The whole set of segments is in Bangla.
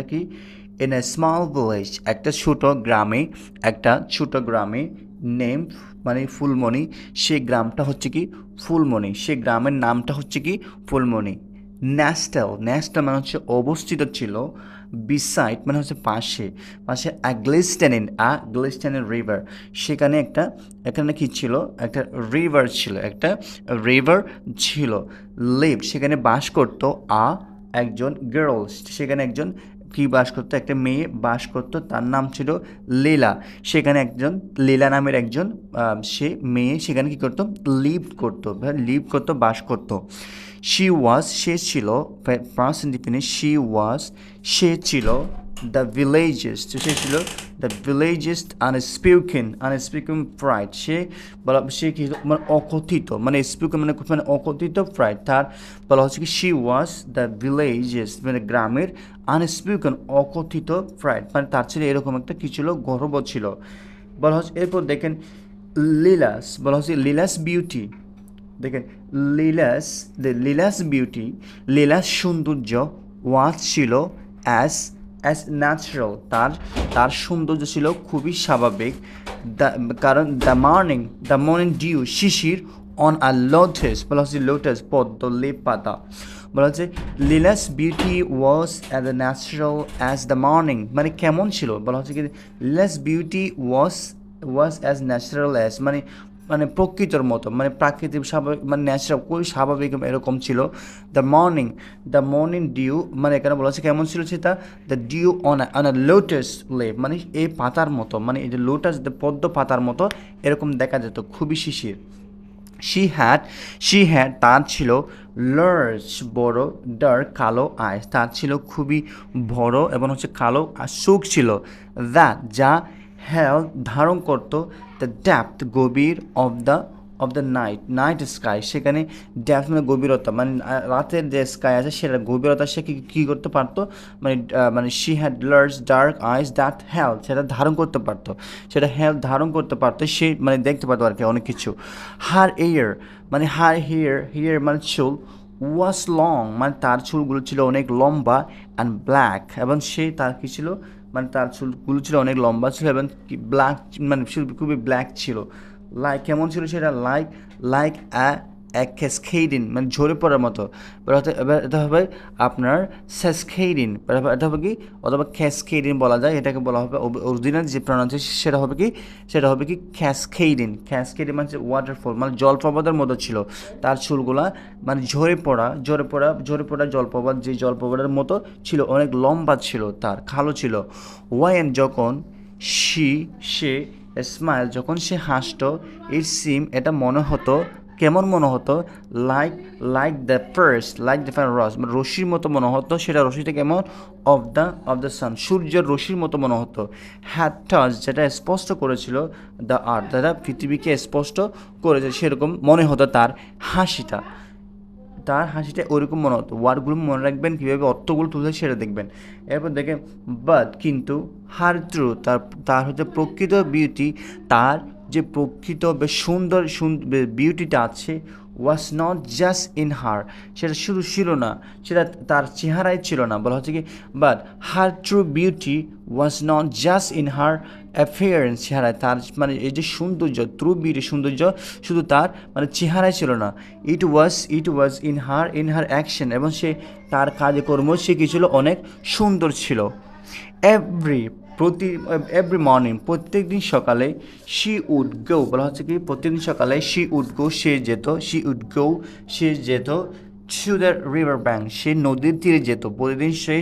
এটা কি? ইন এ স্মল ভিলেজ একটা ছোট গ্রামে, একটা ছোট গ্রামে নেম মানে ফুলমণি, সে গ্রামটা হচ্ছে কি? ফুলমণি। সেই গ্রামের নামটা হচ্ছে কি? ফুলমণি। ন্যাস্টাল ন্যাস্টাল মানে হচ্ছে অবস্থিত ছিল বিসাইড মানে হচ্ছে পাশে পাশে অ্যাগ্লিস্টেনিন অ্যাগ্লিস্টেনিন রিভার সেখানে একটা, এখানে কি ছিল? একটা রিভার ছিল, একটা রিভার ছিল। লিভ সেখানে বাস করতো আ একজন গার্লস সেখানে একজন কি বাস করতো? একটা মেয়ে বাস করতো, তার নাম ছিল লীলা। সেখানে একজন, লীলা নামের একজন সে মেয়ে সেখানে কি করতো? লিভ করতো লিভ করতো, বাস করতো। শি ওয়াজ সে ছিল ফার্স্ট ইন্ডিপেন্ডেন্ট শি ওয়াজ সে ছিল দ্য ভিলেজেস সে ছিল the villages unspeaking unspeaking pride সে বলা, সে কি মানে অকথিত মানে স্পিউকিং মানে মানে অকথিত প্রাইড তার বলা হচ্ছে কি শি ওয়াজ দ্য ভিলেজেস মানে গ্রামের আনস্পিউকিং অকথিত ফ্রাইড মানে তার ছিল এরকম একটা কি ছিল? গর্ব ছিল। বলা হচ্ছে, এরপর দেখেন, লিলাস, বলা হচ্ছে লিলাস বিউটি দেখেন, লিলাস লীলাস বিউটি লিলাস সৌন্দর্য ওয়াজ ছিল অ্যাজ অ্যাজ ন্যাচারাল তার তার সৌন্দর্য ছিল খুবই স্বাভাবিক। দ্য কারণ the morning the morning dew Shishir on a lotus বলা হচ্ছে লোটাস পদ্ম লেপ পাতা বলা হচ্ছে Leela's beauty was as a natural as the morning মানে কেমন ছিল? বলা হচ্ছে কি Leela's beauty was was as natural as মানে মানে প্রকৃতির মতো মানে প্রাকৃতিক স্বাভাবিক মানে ন্যাচারাল খুবই স্বাভাবিক এরকম ছিল the morning the morning dew মানে এখানে বলা হচ্ছে কেমন ছিল সেটা? The dew on on a lotus leaf মানে এই পাতার মতো মানে এই যে লোটাস দ্য পদ্ম পাতার মতো, এরকম দেখা যেত, খুবই শিশির। শি হ্যাড শি হ্যাড তার ছিল লার্জ বড় ডার কালো আইস তার ছিল খুবই বড় এবং হচ্ছে কালো আর সুখ ছিল। দ্যাট যা হেল ধারণ করতো দ্য ড্যাপ গভীর of the of the night night sky সেখানে ড্যাপথ মানে গভীরতা মানে রাতের যে স্কাই আছে সেটা গভীরতা, সে কি করতে পারতো? মানে মানে she had large dark eyes that held সেটা ধারণ করতে পারতো। সেটা হেল ধারণ করতে পারতো, সে মানে দেখতে পারতো আর কি অনেক কিছু। হার এয়ার মানে হার হেয়ার হেয়ার মানে চুল ওয়াস লং মানে তার চুলগুলো ছিল অনেক লম্বা অ্যান্ড ব্ল্যাক এবং সে তার কী ছিল? মানে তার চুলগুলো ছিল অনেক লম্বা ছিল এবং ব্ল্যাক মানে খুবই ব্ল্যাক ছিল। লাইক কেমন ছিল সেটা? লাইক লাইক অ্যা মানে ঝরে পড়ার মতো। এবার এটা হবে আপনার স্যাসকেডিন এটা হবে কি? অথবা ক্যাসকেডিন বলা যায়। এটাকে বলা হবে অরিজিনাল যে প্রনাউন্সিয়েশন সেটা হবে কি? সেটা হবে কি? ক্যাসকেডিন ক্যাসকেডিন মানে ওয়াটারফল মানে জলপ্রপাতের মতো ছিল। তার চুলগুলা মানে ঝরে পড়া ঝরে পড়া ঝরে পড়া জলপ্রপাত, যে জলপ্রপাতের মতো ছিল, অনেক লম্বা ছিল, তার, কালো ছিল। ওয়াইন যখন শি সে স্মাইল যখন সে হাসতো ইট সিম এটা মনে হতো, কেমন মনে হতো? Like like the first like the rays মানে রশির মতো মনে হতো, সেটা রশিটা কেমন? Of the of the sun সূর্যের রশির মতো মনে হতো। হ্যাড টাচ যেটা স্পষ্ট করেছিল দ্য আর্থ যেটা পৃথিবীকে স্পষ্ট করেছে, সেরকম মনে হতো তার হাসিটা। তার হাসিটা ওইরকম মনে হতো। ওয়ার্ডগুলো মনে রাখবেন কীভাবে অর্থগুলো তুলতে সেটা দেখবেন। এরপর দেখেন বাট কিন্তু হার ট্রু তার তার হচ্ছে প্রকৃত বিউটি তার যে প্রকৃত বেশ সুন্দর বিউটিটা আছে was not just in her সেটা শুধু ছিল না, সেটা তার চেহারায় ছিল না। বলা হচ্ছে কি but her true beauty was not just in her appearance চেহারায় তার মানে এই যে সৌন্দর্য বিউটি সৌন্দর্য, শুধু তার মানে চেহারায় ছিল না। It was it was in her in her action এবং সে তার কাজকর্ম, সে কি ছিল? অনেক সুন্দর ছিল। এভরি প্রতি এভরি মর্নিং প্রত্যেক দিন সকালে শি উড গো বলা হচ্ছে কি? প্রত্যেকদিন সকালে শি উড গো সে যেত শি উড গো সে যেত। টু দ্য রিভার ব্যাঙ্ক সে নদীর তীরে যেত। প্রতিদিন সে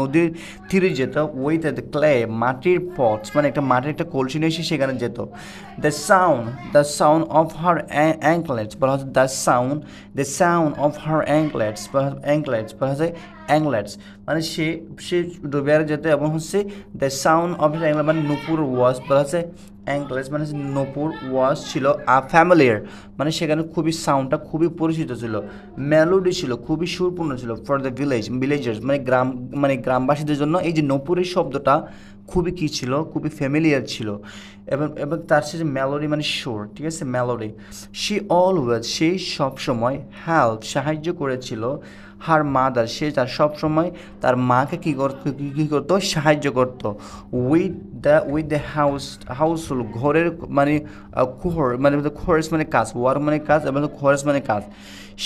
নদীর তীরে যেত। উইথ দ্য ক্লে মাটির পটস মানে একটা মাটির একটা কলসি নিয়ে সেখানে যেত। The sound the sound of her anklets বলা হচ্ছে the sound the sound of her anklets anklets বলা হচ্ছে অ্যাংলেটস মানে সে সে ডুবিয়ারে যেত এবং হচ্ছে the sound of his anklet মানে নুপুর ওয়াজ বলা হচ্ছে অ্যাংলেটস মানে নুপুর ওয়াজ ছিল আ ফ্যামিলিয়ার মানে সেখানে খুবই সাউন্ডটা খুবই পরিচিত ছিল। মেলোডি ছিল, খুবই সুরপূর্ণ ছিল ফর দ্য ভিলেজ ভিলেজার্স মানে গ্রাম মানে গ্রামবাসীদের জন্য। এই যে নপুরের শব্দটা খুবই কী ছিল? খুবই ফ্যামিলিয়ার ছিল। এবং এবং তার সাথে মেলোডি মানে সুর, ঠিক আছে? মেলোডি সি অলওয়েজ সে সবসময় হেল্প সাহায্য করেছিল হার মাদার সে তার সবসময় তার মাকে কী করত, কী করতো? সাহায্য করত। With the with the house Housefull ঘরের মানে খোহর মানে খোরস মানে কাজ ওয়ার মানে কাজ এবং খোরস মানে কাজ।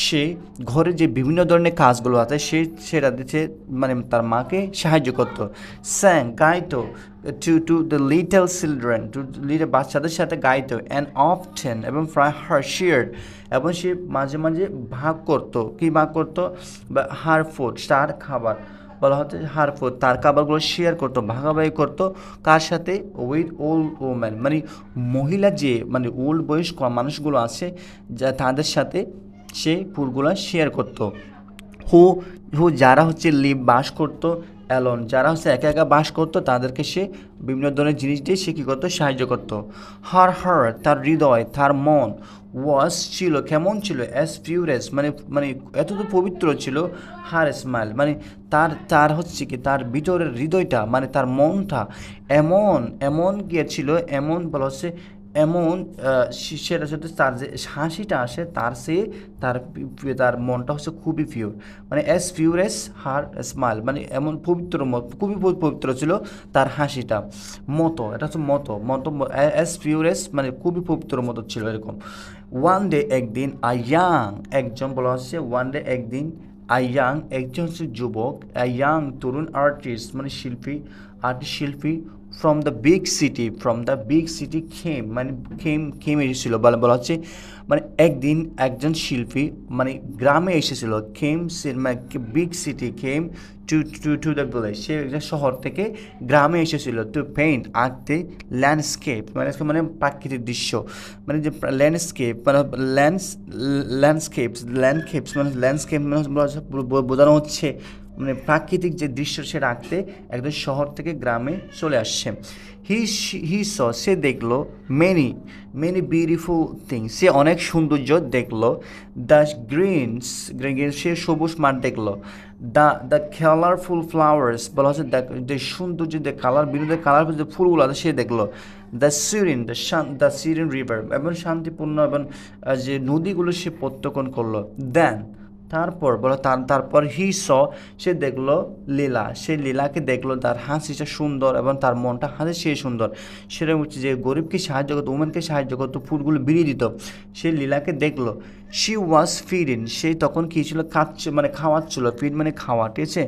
সে ঘরে যে বিভিন্ন ধরনের কাজগুলো আছে, সে সেটা দিচ্ছে মানে তার মাকে সাহায্য করতো। Sang গাইতো to to the little children to little বাচ্চাদের সাথে গাইতো অ্যান্ড অফ অফটেন এবং ফ্রাই হার শেয়ার্ড এবং সে মাঝে মাঝে ভাগ করতো। কি ভাগ করতো? বা হার ফুড তার খাবার। বলা হচ্ছে হার ফুড তার খাবারগুলো শেয়ার করতো, ভাগাভাগি করতো। কার সাথে? উইথ ওল্ড ওম্যান মানে মহিলা যে মানে ওল্ড বয়স্ক মানুষগুলো আছে, যা তাদের সাথে সে ফুলগুলো শেয়ার করতো। হু হু, যারা হচ্ছে লিভ বাস করতো, অ্যালন, যারা হচ্ছে একা একা বাস করতো, তাদেরকে সে বিভিন্ন ধরনের জিনিস দিয়ে সে কী করতো? সাহায্য করতো। হার হার, তার হৃদয়, তার মন ওয়াস ছিল, কেমন ছিল? অ্যাস পিউরেস মানে মানে এত তো পবিত্র ছিল, হার স্মাইল মানে তার তার হচ্ছে কি, তার ভিতরের হৃদয়টা মানে তার মনটা এমন এমন গিয়েছিল এমন বলা হচ্ছে এমন সেটা সাথে তার যে হাসিটা আসে, তার সে তার তার মনটা হচ্ছে খুবই পিওর মানে as pure as her smile মানে এমন পবিত্র খুবই পবিত্র ছিল তার হাসিটা। মতো, এটা হচ্ছে মতো মতো অ্যাজ পিওর এস মানে খুবই পবিত্র মতো ছিল এরকম। ওয়ান ডে একদিন আ ইয়াং একজন বলা হচ্ছে ওয়ান ডে একদিন আ ইয়াং একজন হচ্ছে যুবক আ ইয়াং তরুণ আর্টিস্ট মানে শিল্পী আর্টিস্ট শিল্পী from the big city from the big city came মানে খেম খেম এসেছিল। বলা বলা হচ্ছে মানে একদিন একজন শিল্পী মানে গ্রামে এসেছিল। খেম মানে big city came to to to the village সে একটা শহর থেকে গ্রামে এসেছিল টু পেইন্ট আঁকতে ল্যান্ডস্কেপ মানে মানে প্রাকৃতিক দৃশ্য। মানে যে ল্যান্ডস্কেপ মানে ল্যান্ডস ল্যান্ডস্কেপস ল্যান্ডস্কেপস মানে ল্যান্ডস্কেপ মানে বোঝানো হচ্ছে মানে প্রাকৃতিক যে দৃশ্য সে রাখতে একদম শহর থেকে গ্রামে চলে আসছে। হি হি স, সে দেখল মেনি মেনি বিউটিফুল থিংস সে অনেক সৌন্দর্য দেখল। দ্য গ্রিনস গ্রিন সে সবুজ মাঠ দেখল। দ্য দ্য কালারফুল ফ্লাওয়ার্স বলা হচ্ছে দ্য সৌন্দর্য দ্য কালার বিভিন্ন কালার যে ফুলগুলো আছে, সে দেখল। দ্য সিরিন দ্য শান দ্য সিরিন রিভার এবং শান্তিপূর্ণ, এবং যে নদীগুলো সে প্রত্যক্ষণ করল। দেন তারপর বলো, তার, তারপর হি স সে দেখল লীলা। সে লীলাকে দেখল, তার হাসিটা সুন্দর এবং তার মনটা হাসি সে সুন্দর। সেটা হচ্ছে যে গরিবকে সাহায্য করতো উমেনকে সাহায্য করতো, ফুলগুলো বিড়িয়ে দিত। সে লীলাকে দেখল। শি ওয়াজ ফিডিং সে তখন কী ছিল? খাচ্ছে মানে খাওয়াচ্ছিল ফিড মানে খাওয়া, ঠিক আছে?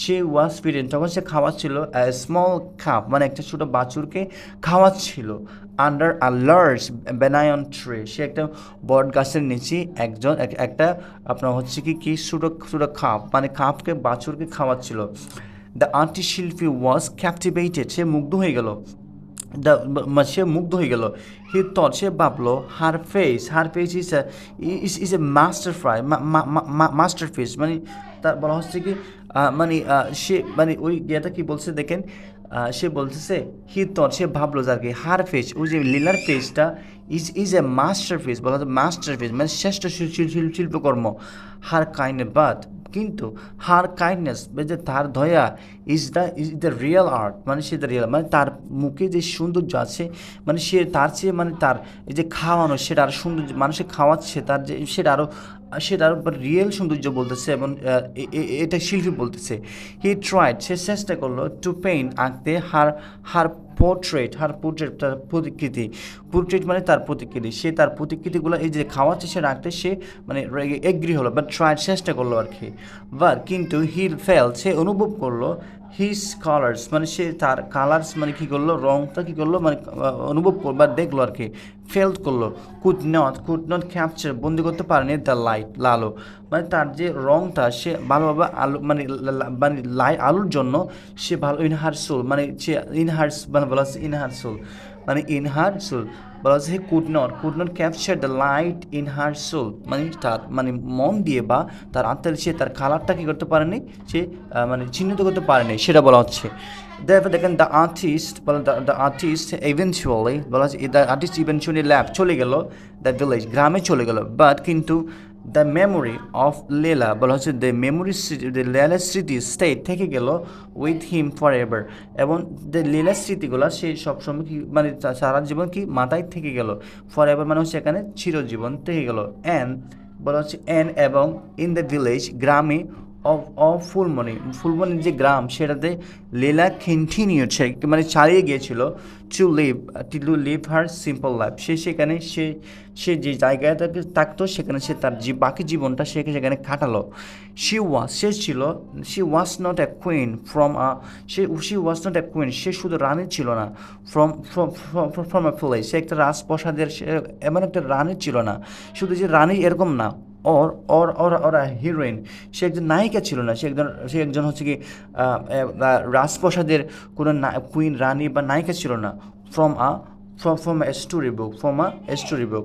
সে ওয়াজ ফিডিং তখন সে খাওয়াচ্ছিল স্মল কাপ মানে একটা ছোটো বাছুরকে খাওয়াচ্ছিল। Under a large banyan tree সে একটা বট গাছের নিচে একজন, এক- একটা আপনার হচ্ছে কি কি ছোটো ছোটো খাপ মানে খাপকে, বাছুরকে খাওয়াচ্ছিল। দ্য আর্টি শিল্পী ওয়াজ ক্যাপটিভেটেড সে মুগ্ধ হয়ে গেল। দ্য সে মুগ্ধ হয়ে গেল। হি থট সে ভাবলো her face her face is is is a master fry master face মানে তার বলা হচ্ছে কি মানে সে মানে ওই ইয়েটা কি বলছে দেখেন সে বলতেছে হি থট সে ভাবলো যার কি, হার ফেস ওই যে লীলার ফেসটা is is a master face বলা মাস্টার ফেস মানে শ্রেষ্ঠ শিল- শিল- শিল- শিল্পকর্ম। হার কাইন্ড বাট কিন্তু হার কাইন্ডনেস যে তার দয়া is the is the real art মানে সে দ্য রিয়েল মানে তার মুখে যে সৌন্দর্য আছে মানে সে তার চেয়ে মানে তার এই যে খাওয়ানো, সেটা আরও সৌন্দর্য, মানুষে খাওয়াচ্ছে, তার যে সেটা আরও সেটা আরও রিয়েল সৌন্দর্য বলতেছে এবং এটা শিল্পী বলতেছে। হি ট্রাইড সে চেষ্টা করল টু পেইন আঁকতে হার হার পোর্ট্রেট হার পোর্ট্রেট তার প্রতিকৃতি। পোর্ট্রেট মানে তার প্রতিকৃতি। সে তার প্রতিকৃতিগুলো এই যে খাওয়াচ্ছে, সে রাখতে সে মানে এগ্রি হলো বা ট্রায়ের চেষ্টা করল আর কি। বা কিন্তু হিল ফেল সে অনুভব করল হিস কালার্স মানে সে তার কালার্স মানে কী করল? রংটা কী করল? মানে অনুভব করল বা দেখল আর কি ফেল করল। Could not could not capture বন্দি করতে পারেনি দ্য লাইট লালো মানে তার যে রংটা, সে ভালোভাবে আলো মানে মানে লাই, আলোর জন্য সে ভালো ইনহার সোল মানে সে ইনহার মানে বলা হচ্ছে ইনহার সোল মানে ইনহার সোল বলা হচ্ছে he could not could not capture the light in her soul মানে তার মানে মন দিয়ে বা তার আত্মার সে তার কালারটা কী করতে পারেনি? সে মানে চিহ্নিত করতে পারেনি, সেটা বলা হচ্ছে। তারপর দেখেন দ্য আর্টিস্ট বলেন দ্য আর্টিস্ট ইভেনচুয়ালি বলা হচ্ছে দ্য আর্টিস্ট ইভেনচুয়ালি ল্যাব চলে গেল দ্য ভিলেজ গ্রামে চলে গেল। বাট কিন্তু দ্য মেমোরি অফ লেলা বলা হচ্ছে দ্য মেমোরি লেলার স্মৃতি স্টেট থেকে গেল উইথ হিম ফর এভার এবং দ্য লীলার স্মৃতিগুলো সে সবসময় কি মানে সারা জীবন কি মাথায় থেকে গেল? ফর এভার মানে হচ্ছে এখানে চিরজীবন থেকে গেল। অ্যান্ড বলা হচ্ছে অ্যান্ড এবং ইন দ্য ভিলেজ গ্রামে অফ অফ ফুলমণি ফুলমণির যে গ্রাম, সেটাতে লীলা সে মানে চালিয়ে গিয়েছিল to live to live her simple life সে সেখানে, সে সে যে জায়গাটাতে থাকতো, সেখানে সে তার যে বাকি জীবনটা সে সেখানে কাটালো। শি ওয়াজ সে ছিল she was not a queen from a say she was not a queen সে শুধু রানী ছিল না। ফ্রম ফ্রম এ প্লেস সে একটা রাজপ্রসাদের, সে এমন একটা রানী ছিল না। শুধু যে রানী এরকম না। ওর অর অর ওরা হিরোইন সে একজন নায়িকা ছিল না, সে একজন সে একজন হচ্ছে কি রাজপ্রসাদের কোনো কুইন রানী বা নায়িকা ছিল না from a from from a story book from a story book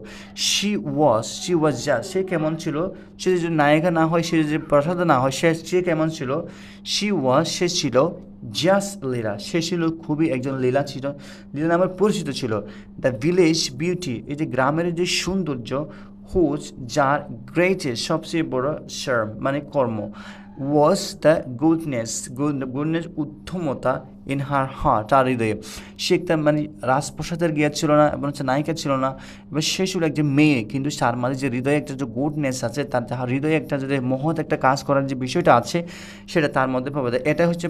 she was she was যা সে কেমন ছিল? সে যদি নায়িকা না হয়, সে যদি প্রসাদ না হয়, সে সে কেমন ছিল? শি ওয়াজ সে ছিল জাস্ট লীলা সে ছিল খুবই একজন লীলা ছিল লীলা নামে পরিচিত ছিল। দ্য ভিলেজ বিউটি এই যে গ্রামের যে সৌন্দর্য হুজ যার গ্রেটেস্ট সবচেয়ে বড় শার্ম মানে কর্ম ওয়াজ দ্য গুডনেস গুডনেস উত্তমতা ইন হার হার্ট তার হৃদয়ে। সে একটা মানে রাজপ্রসাদের গিয়েছিল না এবং হচ্ছে নায়িকা ছিল না। এবার সে ছিল একজন মেয়ে, কিন্তু তার মাঝে যে হৃদয়ে একটা যে গুডনেস আছে, তার হৃদয়ে একটা যে মহৎ একটা কাজ করার যে বিষয়টা আছে, সেটা তার মধ্যে পাওয়া যায়। এটা হচ্ছে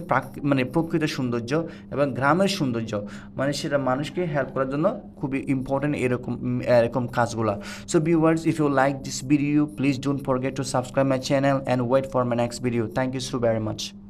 মানে প্রকৃত সৌন্দর্য এবং গ্রামের সৌন্দর্য। মানে সেটা মানুষকে হেল্প করার জন্য খুবই ইম্পর্টেন্ট এরকম এরকম কাজগুলো। So viewers if you like this video please don't forget to subscribe my channel and wait for my next video thank you so very much